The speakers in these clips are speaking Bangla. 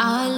I.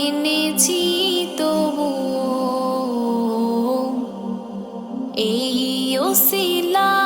এনেছি তবু এই ওসিলাই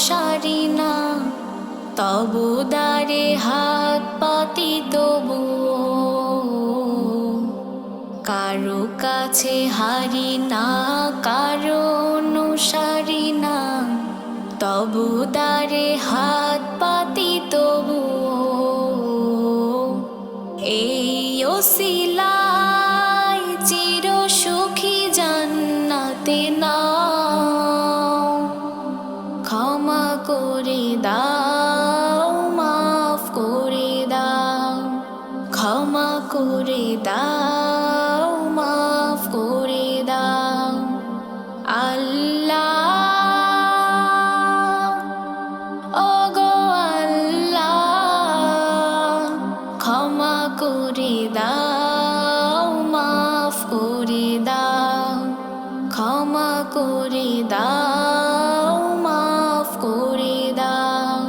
অনুসারী না, তবু দারে হাত পাতি তবু কারও কাছে হারি না, কারও অনুসারী না, তবু দারে হাত পাতি তবু এই ওসিলাই চির সুখী জান্নাতে নাও দাও, মাফ করে দাও, ক্ষমা করে দাও, মাফ করে দাও।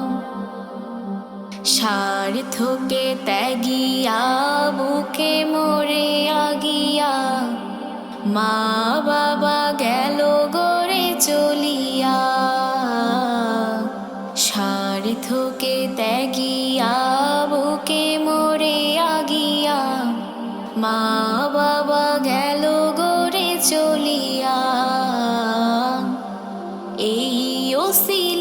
স্বার্থকে ত্যাগিয়া, বুকে মরে আগিয়া মা বাবা গেল গড়ে চলিয়া। স্বার্থকে ত্যাগি মা বাবা গেল গড়ে চলিয়া। এই ওসিলাই